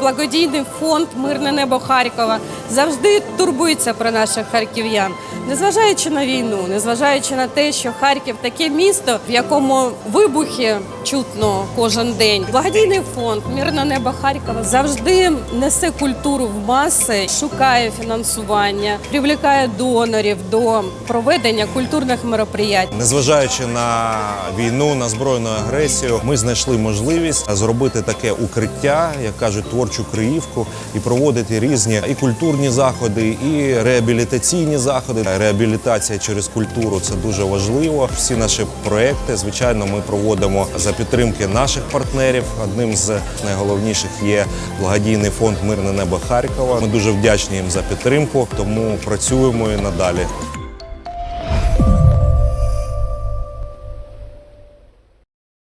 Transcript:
благодійний фонд Мирне небо Харкова завжди турбується про наших харків'ян, незважаючи на війну, незважаючи на те, що Харків таке місто, в якому вибухи чутно кожен день. Благодійний фонд Мирне небо Харкова завжди несе культуру в маси, шукає фінансування, привлікає донорів до проведення культурних мероприятий. Незважаючи на війну, на збройну агресію, ми знайшли можливість зробити таке укриття, як кажуть, творчу криївку, і проводити різні і культурні заходи, і реабілітаційні заходи. Реабілітація через культуру це дуже важливо. Всі наші проекти, звичайно, ми проводимо за підтримки наших партнерів. Одним з найголовніших є благодійний фонд Мирне небо Харкова. Ми дуже вдячні їм за підтримку, тому працюємо і надалі.